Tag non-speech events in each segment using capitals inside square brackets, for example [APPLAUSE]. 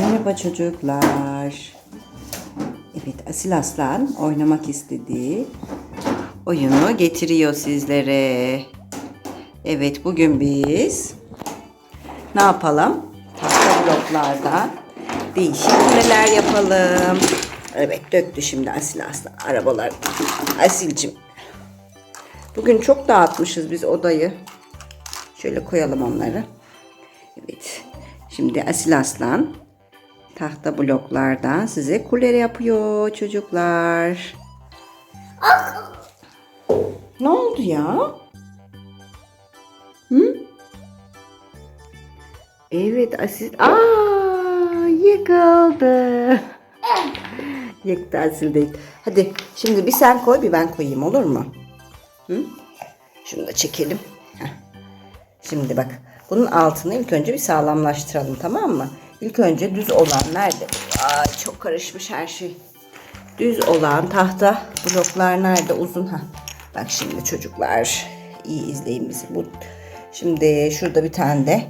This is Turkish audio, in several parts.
Merhaba çocuklar. Evet Asil Aslan oynamak istediği oyunu getiriyor sizlere. Evet bugün biz ne yapalım? Tahta bloklardan değişik kuleler yapalım. Evet döktü şimdi Asil Aslan arabalar. Asilcim. Bugün çok dağıtmışız biz odayı. Şöyle koyalım onları. Evet. Şimdi Asil Aslan tahta bloklardan size kule yapıyor çocuklar. Ne oldu ya? Hı? Evet Asil. Aa, yıkıldı. Yıktı Asil değil. Hadi şimdi bir sen koy bir ben koyayım olur mu? Hı? Şunu da çekelim. Heh. Şimdi bak bunun altını ilk önce bir sağlamlaştıralım tamam mı? İlk önce düz olan nerede? Ay çok karışmış her şey. Düz olan tahta bloklar nerede uzun ha. Bak şimdi çocuklar iyi izleyin bizi. Bu şimdi şurada bir tane de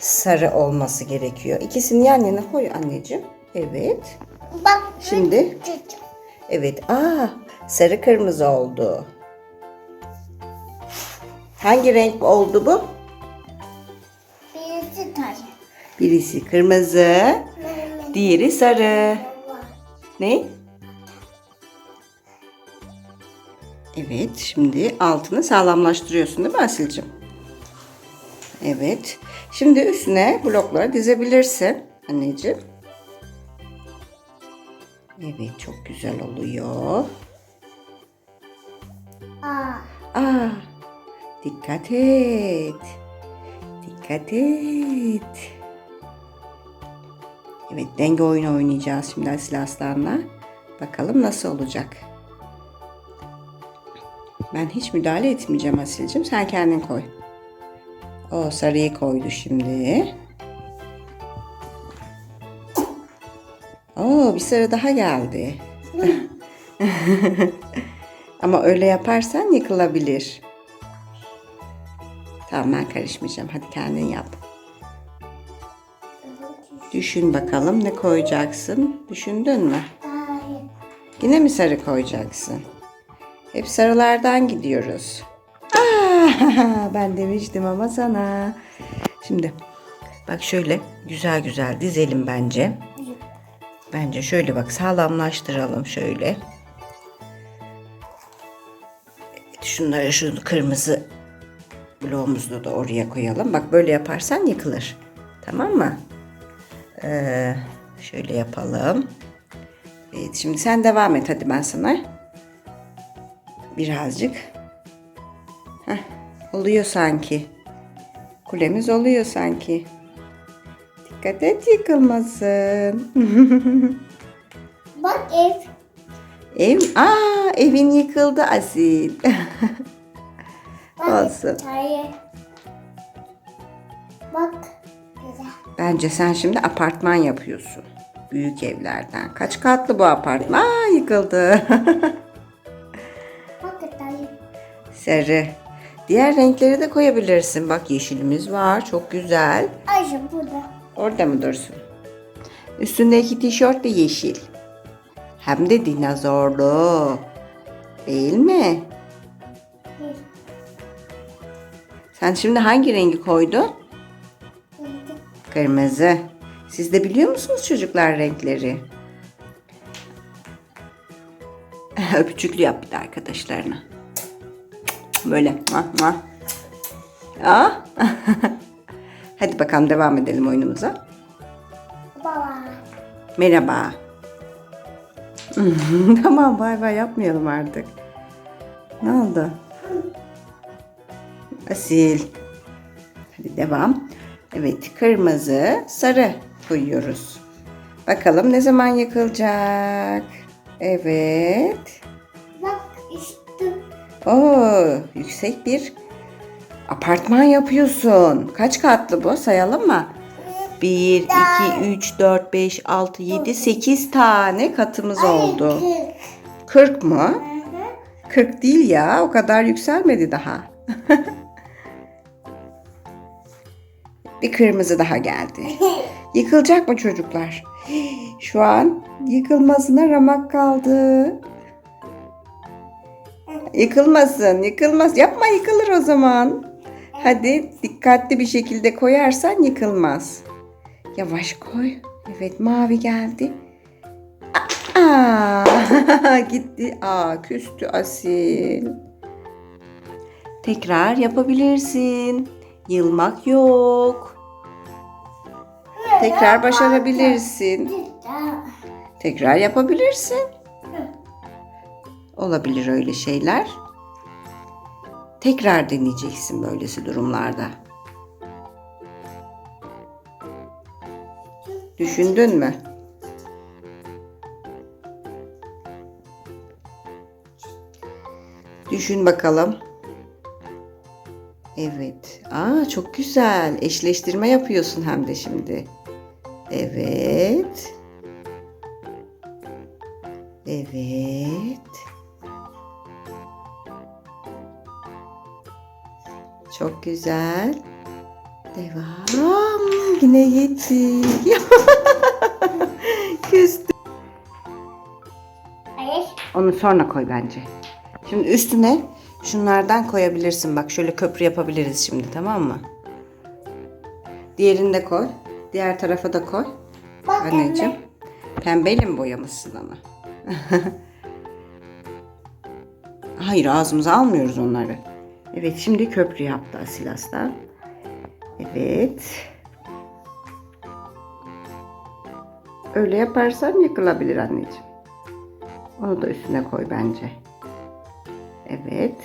sarı olması gerekiyor. İkisini yan yana koy anneciğim. Evet. Bak. Şimdi Çocuk. evet. Aa sarı kırmızı oldu. Hangi renk oldu bu? Birisi kırmızı, diğeri sarı. Ne? Evet, şimdi altını sağlamlaştırıyorsun değil mi Asil'cim? Evet. Şimdi üstüne blokları dizebilirsin anneciğim. Evet, çok güzel oluyor. Aa. Aa, dikkat et. Dikkat et. Evet, denge oyunu oynayacağız şimdi Asil Aslan'la. Bakalım nasıl olacak. Ben hiç müdahale etmeyeceğim Asil'cim. Sen kendin koy. O sarıyı koydu şimdi. Oo, bir sarı daha geldi. [LAUGHS] Ama öyle yaparsan yıkılabilir. Tamam ben karışmayacağım. Hadi kendin yap. Düşün bakalım ne koyacaksın? Düşündün mü? Hayır. Yine mi sarı koyacaksın? Hep sarılardan gidiyoruz. Aa, [LAUGHS] ben demiştim ama sana. Şimdi bak şöyle güzel güzel dizelim bence. Bence şöyle bak sağlamlaştıralım şöyle. Evet, şunları şu kırmızı bloğumuzu da oraya koyalım. Bak böyle yaparsan yıkılır. Tamam mı? Ee, şöyle yapalım. Evet şimdi sen devam et hadi ben sana. Birazcık. Heh, oluyor sanki. Kulemiz oluyor sanki. Dikkat et yıkılmasın. [LAUGHS] Bak ev. Ev, aa evin yıkıldı Asil. [LAUGHS] Bak. Olsun. Hayır. Bak. Bence sen şimdi apartman yapıyorsun. Büyük evlerden. Kaç katlı bu apartman? Aa yıkıldı. [LAUGHS] Sarı. Diğer renkleri de koyabilirsin. Bak yeşilimiz var. Çok güzel. Ayşe burada. Orada mı dursun? Üstündeki tişört de yeşil. Hem de dinozorlu. Değil mi? Sen şimdi hangi rengi koydun? Kırmızı. Siz de biliyor musunuz çocuklar renkleri? [LAUGHS] Öpücüklü yap bir de arkadaşlarına. Böyle. Aa. [LAUGHS] Hadi bakalım devam edelim oyunumuza. Baba. Merhaba. [LAUGHS] tamam bay bay yapmayalım artık. Ne oldu? Asil. Hadi devam. Evet kırmızı sarı koyuyoruz. Bakalım ne zaman yakılacak? Evet. Bak işte. Oo, yüksek bir apartman yapıyorsun. Kaç katlı bu? Sayalım mı? 1, 2, 3, 4, 5, 6, 7, 8 tane katımız oldu. Kırk. 40 mı? 40 değil ya. O kadar yükselmedi daha. [LAUGHS] bir kırmızı daha geldi. [LAUGHS] Yıkılacak mı çocuklar? Şu an yıkılmasına ramak kaldı. Yıkılmasın, yıkılmaz. Yapma yıkılır o zaman. Hadi dikkatli bir şekilde koyarsan yıkılmaz. Yavaş koy. Evet mavi geldi. Aa, [LAUGHS] gitti. Aa, küstü Asil. Tekrar yapabilirsin. Yılmak yok. Tekrar başarabilirsin. Tekrar yapabilirsin. Olabilir öyle şeyler. Tekrar deneyeceksin böylesi durumlarda. Düşündün mü? Düşün bakalım. Evet. Aa çok güzel. Eşleştirme yapıyorsun hem de şimdi. Evet. Evet. Çok güzel. Devam. Yine yettik. [LAUGHS] Küstü. Onu sonra koy bence. Şimdi üstüne şunlardan koyabilirsin. Bak şöyle köprü yapabiliriz şimdi tamam mı? Diğerini de koy. Diğer tarafa da koy. Bak Anneciğim. Pembeyle mi boyamışsın ama? [LAUGHS] Hayır ağzımıza almıyoruz onları. Evet şimdi köprü yaptı Asil Aslan. Evet. Öyle yaparsan yıkılabilir anneciğim. Onu da üstüne koy bence. Evet.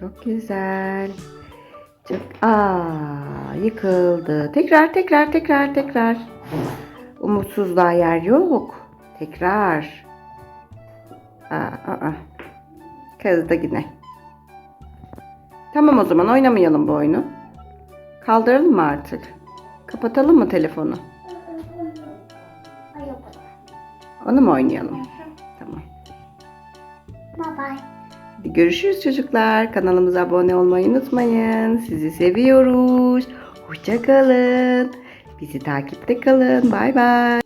Çok güzel. Çok aa yıkıldı. Tekrar tekrar tekrar tekrar. Umutsuzluğa yer yok. Tekrar. Aa, aa. Kızdı yine. Tamam o zaman oynamayalım bu oyunu. Kaldıralım mı artık? Kapatalım mı telefonu? Onu mu oynayalım? Tamam. Bye bye. Hadi görüşürüz çocuklar. Kanalımıza abone olmayı unutmayın. Sizi seviyoruz. Hoşça kalın. Bizi takipte kalın. Bay bay.